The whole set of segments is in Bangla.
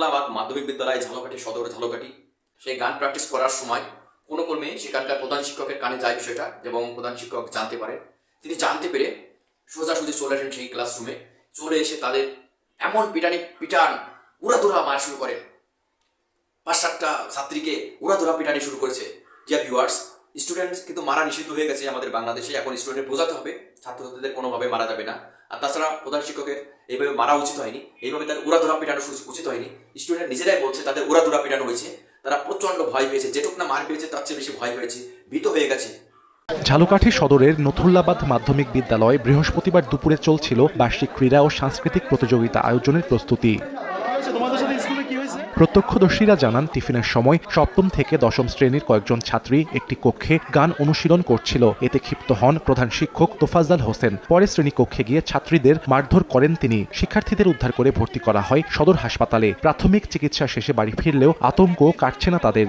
নতুল্লাবাদ মাধ্যমিক বিদ্যালয় ঝালকাঠি সদর ঝালকাঠি। সেই গান প্র্যাকটিস করার সময় কোনো কর্মে সেখানকার প্রধান শিক্ষকের কানে যায় বিষয়টা এবং প্রধান শিক্ষক জানতে পারে। তিনি জানতে পেরে সোজাসুজি চলে আসেন সেই ক্লাসরুমে চলে এসে তাদের এমন পিটানি পিটান উড়াধুরা মার শুরু করেন পাঁচ সাতটা ছাত্রীকে উড়াধুরা পিটানি শুরু করেছে। ডিয়ার ভিউয়ার্স স্টুডেন্ট কিন্তু মারা নিষিদ্ধ হয়ে গেছে আমাদের বাংলাদেশে। এখন স্টুডেন্ট বোঝাতে হবে, ছাত্রছাত্রীদের কোনোভাবে মারা যাবে না। আর তাছাড়া প্রধান শিক্ষকের এইভাবে মারা উচিত হয়নি, এইভাবে তার উড়াধুরা পিটানো উচিত হয়নি। স্টুডেন্ট নিজেরাই বলছে তাদের উড়াধুরা পিটানো হয়েছে। তারা প্রচণ্ড ভয় পেয়েছে, যেটুক না মার পেয়েছে তার চেয়ে বেশি ভয় পেয়েছে, ভীত হয়ে গেছে। ঝালুকাঠি সদরের নথুল্লাবাদ মাধ্যমিক বিদ্যালয়ে বৃহস্পতিবার দুপুরে চলছিল বার্ষিক ক্রীড়া ও সাংস্কৃতিক প্রতিযোগিতা আয়োজনের প্রস্তুতি তোমাদের সাথে স্কুলে কি হয়েছে প্রত্যক্ষদর্শীরা জানান, টিফিনের সময় সপ্তম থেকে দশম শ্রেণির কয়েকজন ছাত্রী একটি কক্ষে গান অনুশীলন করছিল। এতে ক্ষিপ্ত হন প্রধান শিক্ষক তোফাজ্জাল হোসেন। পরে শ্রেণীকক্ষে গিয়ে ছাত্রীদের মারধর করেন তিনি। শিক্ষার্থীদের উদ্ধার করে ভর্তি করা হয় সদর হাসপাতালে। প্রাথমিক চিকিৎসা শেষে বাড়ি ফিরলেও আতঙ্ক কাটছে না তাদের।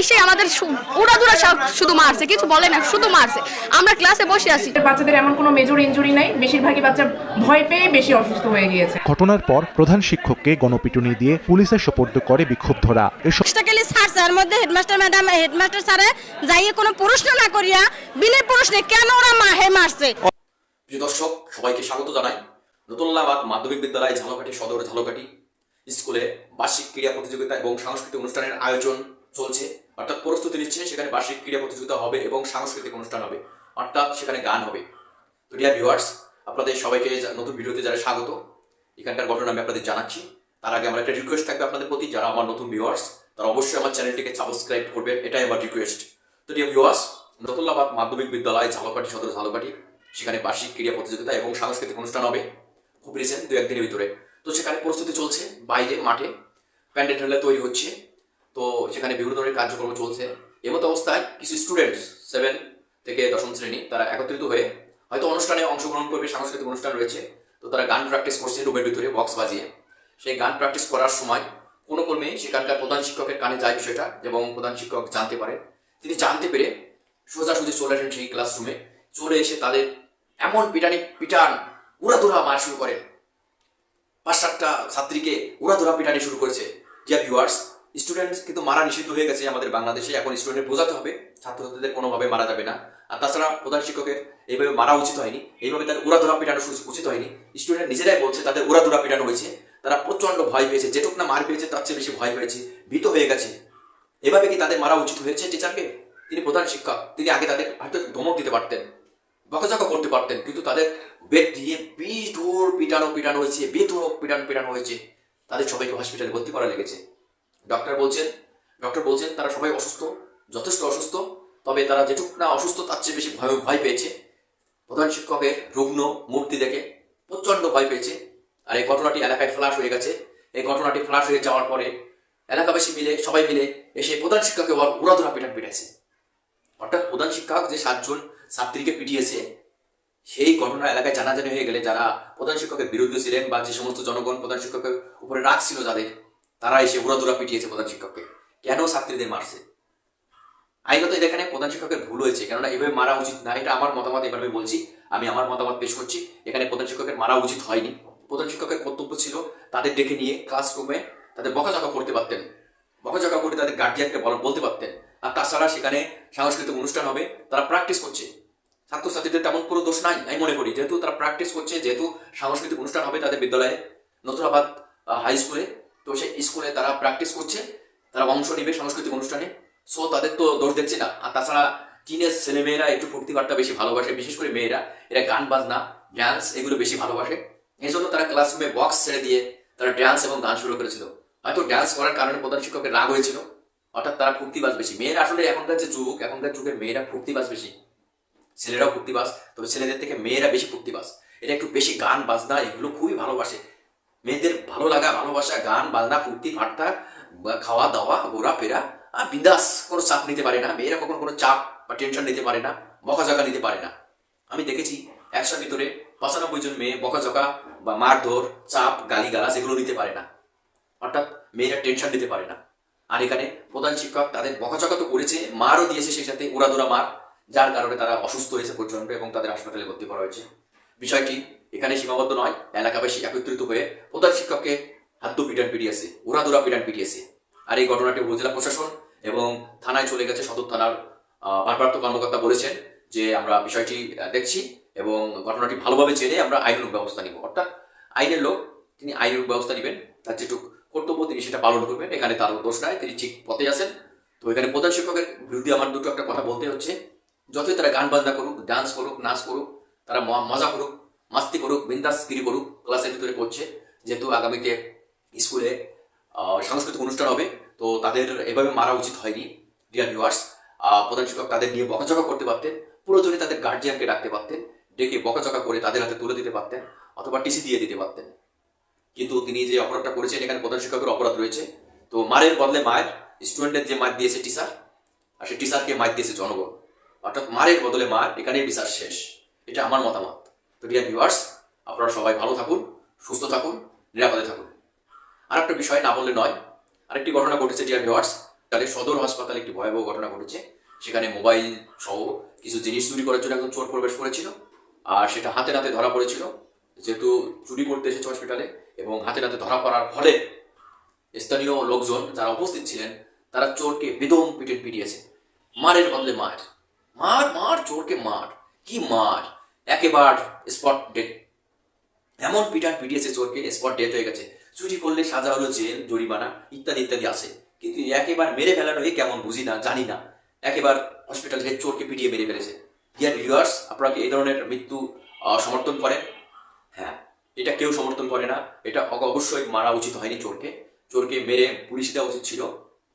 আইসে আমাদের উড়াদুরা শুধু মারছে কিছু বলে না শুধু মারছে। আমরা ক্লাসে বসে আছি। বাচ্চাদের এমন কোনো মেজর ইনজুরি নাই বেশিরভাগই বাচ্চা ভয় পেয়ে বেশি অসুস্থ হয়ে গিয়েছে। ঘটনার পর প্রধান শিক্ষককে গণপিটুনি দিয়ে পুলিশের সোপর্দ করে বিক্ষুব্ধরা। এসব এর মধ্যে হেডমাস্টার ম্যাডাম হেডমাস্টার স্যারে যাইয়ে কোনো প্রশ্ন না করিয়া বিনা প্রশ্নে কেন ওরা মাহে মারছে? প্রিয় দর্শক সবাইকে স্বাগত জানাই। নতুল্লাবাদ মাধ্যমিক বিদ্যালয় ঝালকাঠি সদর ঝালকাঠি। স্কুলে বার্ষিক ক্রীড়া প্রতিযোগিতা এবং সাংস্কৃতিক অনুষ্ঠানের আয়োজন চলছে। অর্থাৎ প্রস্তুতি নিচ্ছে, সেখানে বার্ষিক ক্রীড়া প্রতিযোগিতা হবে এবং সাংস্কৃতিক অনুষ্ঠান হবে, অর্থাৎ সেখানে গান হবে। তো ডিয়ার ভিউয়ার্স আপনাদের সবাইকে নতুন ভিডিওতে যারা স্বাগত, এখানকার ঘটনা আমি আপনাদের জানাচ্ছি। তার আগে আমার একটা রিকোয়েস্ট থাকবে আপনাদের প্রতি, যারা আমার নতুন ভিউয়ার্স তারা অবশ্যই আমার চ্যানেলটিকে সাবস্ক্রাইব করবেন, এটাই আমার রিকোয়েস্ট তো ডিয়ার ভিউয়ার্স নতুল্লাবাদ মাধ্যমিক বিদ্যালয় ঝালকাঠি সদর ঝালকাঠি, সেখানে বার্ষিক ক্রীড়া প্রতিযোগিতা এবং সাংস্কৃতিক অনুষ্ঠান হবে, খুব রিসেন্ট দু একদিনের ভিতরে। তো সেখানে প্রস্তুতি চলছে, বাইরে, মাঠে। প্যান্ডেল ট্যান্ডেল তৈরি হচ্ছে তো সেখানে বিভিন্ন ধরনের কার্যক্রম চলছে। এমতো অবস্থায় কিছু স্টুডেন্টস সেভেন থেকে দশম শ্রেণি তারা একত্রিত হয়ে হয়তো অনুষ্ঠানে অংশগ্রহণ করবে, সাংস্কৃতিক অনুষ্ঠান রয়েছে। তো তারা গান প্র্যাকটিস করছে রুমের ভিতরে বক্স বাজিয়ে। সেই গান প্র্যাকটিস করার সময় কোনো কর্মে সেখানকার প্রধান শিক্ষকের কানে যায় বিষয়টা এবং প্রধান শিক্ষক জানতে পারে। তিনি জানতে পেরে সোজাসুজি চলে আসেন সেই ক্লাসরুমে চলে এসে তাদের এমন পিটানি, পিটান, উড়াধুরা মার শুরু করেন পাঁচ সাতটা ছাত্রীকে উড়াধুরা পিটানি শুরু করেছে। ডিয়ার ভিউয়ার্স স্টুডেন্ট কিন্তু মারা নিষিদ্ধ হয়ে গেছে আমাদের বাংলাদেশে, এখন স্টুডেন্ট বোঝাতে হবে, ছাত্রছাত্রীদের কোনোভাবে মারা যাবে না। আর তাছাড়া প্রধান শিক্ষকের এইভাবে মারা উচিত হয়নি, এইভাবে তার উড়াধুরা পিটানো উচিত হয়নি। স্টুডেন্ট নিজেরাই বলছে তাদের উড়াধুরা পিটানো হয়েছে, তারা প্রচণ্ড ভয় পেয়েছে, যেটুক না মার পেয়েছে তার চেয়ে বেশি ভয় পেয়েছে, ভীত হয়ে গেছে। এভাবে কি তাদের মারা উচিত হয়েছে টিচারকে তিনি প্রধান শিক্ষক, তিনি আগে তাদের হয়তো ধমক দিতে পারতেন, বকাঝকা করতে পারতেন, কিন্তু তাদের বেদ দিয়ে বিষ ধর পিটানো পিটানো হয়েছে বেধরক পিটানো পিটানো হয়েছে। তাদের সবাইকে হসপিটালে ভর্তি করা লেগেছে। ডক্টর বলছেন ডক্টর বলছেন তারা সবাই অসুস্থ, যথেষ্ট অসুস্থ, তবে তারা যেটুক না অসুস্থ তার চেয়ে বেশি ভয় ভয় পেয়েছে। প্রধান শিক্ষকের রুগ্ন মূর্তি দেখে প্রচণ্ড ভয় পেয়েছে। আর এই ঘটনাটি এলাকায় ফ্লাশ হয়ে গেছে। এই ঘটনাটি ফ্লাশ হয়ে যাওয়ার পরে এলাকাবাসী মিলে, সবাই মিলে এসে প্রধান শিক্ষককে উড়াধুরা পিটান পিটাইছে। অর্থাৎ প্রধান শিক্ষক যে সাতজন ছাত্রীকে পিটিয়েছে, সেই ঘটনা এলাকায় জানাজানি হয়ে গেলে যারা প্রধান শিক্ষকের বিরুদ্ধে ছিলেন বা যে সমস্ত জনগণ প্রধান শিক্ষকের উপরে রাগ ছিল যাদের তারা এসে উড়াদুরা পিটিয়েছে প্রধান শিক্ষককে। কেন ছাত্রীদের মারছে? আইনত এখানে প্রধান শিক্ষকের ভুল হয়েছে, কেননা এভাবে মারা উচিত না। এটা আমার মতামত, এভাবে বলছি। আমি আমার মতামত পেশ করছি। এখানে প্রধান শিক্ষকের মারা উচিত হয়নি। প্রধান শিক্ষকের কর্তব্য ছিল তাদের ডেকে নিয়ে ক্লাসরুমে তাদের বকাঝকা করতে পারতেন। বকাঝকা করে তাদের গার্জিয়ানকে বল- বলতে পারতেন। আর তাছাড়া সেখানে সাংস্কৃতিক অনুষ্ঠান হবে, তারা প্র্যাকটিস করছে। ছাত্রছাত্রীদের তেমন কোনো দোষ নাই, আমি মনে করি। যেহেতু তারা প্র্যাকটিস করছে, যেহেতু সাংস্কৃতিক অনুষ্ঠান হবে তাদের বিদ্যালয়ে। নতুরাবাদ হাই স্কুলে তো সেই স্কুলে তারা প্র্যাকটিস করছে, তারা অংশ নেবে সাংস্কৃতিক অনুষ্ঠানে। সো তাদের তো দোষ দেখছি না। আর তাছাড়া টিনের ছেলেমেয়েরা একটু ফুর্তি বার্তা বেশি ভালোবাসে, বিশেষ করে মেয়েরা। এরা গান, বাজনা ড্যান্স এগুলো বেশি ভালোবাসে। এই জন্য তারা ক্লাসরুমে বক্স ছেড়ে দিয়ে তারা ড্যান্স এবং গান শুরু করেছিল। হয়তো ড্যান্স করার কারণে প্রধান শিক্ষকের রাগ হয়েছিল, অর্থাৎ তারা ফুর্তিবাজ বেশি। মেয়েরা আসলে এখনকার যে যুগ, এখনকার যুগের মেয়েরা ফুর্তিবাজ বেশি। ছেলেরাও ফুর্তিবাজ, তবে ছেলেদের থেকে মেয়েরা বেশি ফুর্তিবাজ। এটা একটু বেশি গান, বাজনা এগুলো খুবই ভালোবাসে। মেয়েদের ভালো লাগা, ভালোবাসা, গান, বাজনা, ফুর্তি ফাট্টা বা খাওয়া, দাওয়া ঘোরাফেরা আর বিন্দাস কোনো চাপ নিতে পারে না। মেয়েরা কখনো কোনো চাপ বা টেনশন নিতে পারে না, বকাঝকা নিতে পারে না। আমি দেখেছি একশো ভিতরে পঁচানব্বই জন মেয়ে বকাঝকা বা মারধর, চাপ, গালিগালাজ এগুলো নিতে পারে না। অর্থাৎ মেয়েরা টেনশন নিতে পারে না। আর এখানে প্রধান শিক্ষক তাদের বকাঝকা তো করেছে, মারও দিয়েছে সেই সাথে, উড়াদুরা মার, যার কারণে তারা অসুস্থ হয়েছে পর্যন্ত এবং তাদের হাসপাতালে ভর্তি করা হয়েছে। বিষয়টি এখানে সীমাবদ্ধ নয়। এলাকাবাসী একত্রিত হয়ে প্রধান শিক্ষককে হাদ্দু পিটান পিটিয়েছে ওরা দুরা পিটান পিটিয়েছে। আর এই ঘটনাটি উপজেলা প্রশাসন এবং থানায় চলে গেছে সদর থানার ভারপ্রাপ্ত কর্মকর্তা বলেছেন যে আমরা বিষয়টি দেখছি এবং ঘটনাটি ভালোভাবে জেনে আমরা আইনানুগ ব্যবস্থা নিব। অর্থাৎ আইনের লোক, তিনি আইনানুগ ব্যবস্থা নেবেন, তার যেটুকু কর্তব্য তিনি সেটা পালন করবেন, এখানে তার দোষ নাই, তিনি ঠিক পথে আছেন। তো এখানে প্রধান শিক্ষকের বিরুদ্ধে আমার দুটো একটা কথা বলতে হচ্ছে। যতই তারা গান বাজনা করুক ডান্স করুক, নাচ করুক, তারা মজা করুক মাস্তি করুক বিন্দাসগিরি করুক ক্লাসের ভিতরে করছে যেহেতু আগামীতে স্কুলে সাংস্কৃতিক অনুষ্ঠান হবে, তো তাদের এভাবে মারা উচিত হয়নি ডিয়ার ভিউয়ার্স প্রধান শিক্ষক তাদের নিয়ে বকাঝকা করতে পারতেন প্রয়োজনে তাদের গার্জিয়ানকে ডাকতে পারতেন, ডেকে বকাঝকা করে তাদের হাতে তুলে দিতে পারতেন, অথবা টিসি দিয়ে দিতে পারতেন। কিন্তু তিনি যে অপরাধটা করেছেন, এখানে প্রধান শিক্ষকের অপরাধ রয়েছে। তো মারের বদলে মায়ের স্টুডেন্টের যে মার দিয়েছে টিচার আর সেই টিচারকে মার দিয়েছে জনগণ। অর্থাৎ মারের বদলে মার, এখানেই বিচার শেষ। এটা আমার মতামত। তো ডিয়ার ভিউয়ার্স আপনারা সবাই ভালো থাকুন, সুস্থ থাকুন, নিরাপদে থাকুন। আর একটা বিষয় না বললে নয়, আরেকটি ঘটনা ঘটেছে ডিয়ার ভিউয়ার্স তাদের সদর হাসপাতালে একটি ভয়াবহ ঘটনা ঘটেছে। সেখানে মোবাইল সহ কিছু জিনিস চুরি করার জন্য একজন চোর প্রবেশ করেছিল, আর সেটা হাতে নাতে ধরা পড়েছিল। যেহেতু চুরি করতে এসেছে হসপিটালে এবং হাতে নাতে ধরা পড়ার ফলে স্থানীয় লোকজন যারা উপস্থিত ছিলেন, তারা চোরকে বেদম পিটে পিটিয়েছে। মারের বদলে মার। মার মার, চোরকে মার। কি মার? একেবার স্পট ডেট এমন পিটান পিটিয়েছে চোরকে স্পট ডেথ হয়ে গেছে। চুরি করলে সাজা হলো জেল, জরিমানা ইত্যাদি ইত্যাদি আছে। কিন্তু একেবার মেরে ফেলানো এ কেমন বুঝি না, জানি না। একেবার হসপিটাল হেড চোরকে পিটিয়ে মেরে ফেলেছে। ডিয়ার ভিউয়ার্স আপনারা এই ধরনের মৃত্যু সমর্থন করেন? হ্যাঁ এটা কেউ সমর্থন করে না। এটা অবশ্যই মারা উচিত হয়নি চোরকে। চোরকে মেরে পুলিশ দেওয়া উচিত ছিল।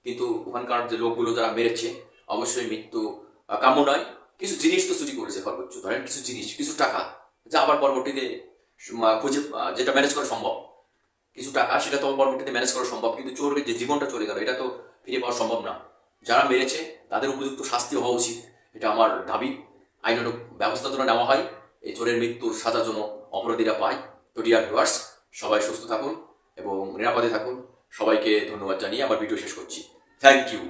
কিন্তু ওখানকার যে লোকগুলো যারা মেরেছে, অবশ্যই মৃত্যু কাম্য নয়। কিছু জিনিস তো ধরেন কিছু জিনিস, কিছু টাকা, যা আবার পরবর্তীতে খুঁজে যেটা ম্যানেজ করা সম্ভব। কিছু টাকা, সেটা তো পরবর্তীতে ম্যানেজ করা সম্ভব, কিন্তু চোরের যে জীবনটা চলে গেল, এটা তো ফিরে পাওয়া সম্ভব না। যারা মেরেছে, তাদের উপযুক্ত শাস্তি হওয়া উচিত। এটা আমার দাবি। আইনানুগ ব্যবস্থা যেন নেওয়া হয়, এই চোরের মৃত্যুর সাজা যেন অপরাধীরা পায়। তো ডিয়ার ভিউয়ার্স সবাই সুস্থ থাকুন এবং নিরাপদে থাকুন। সবাইকে ধন্যবাদ জানিয়ে আমার ভিডিও শেষ করছি। Thank you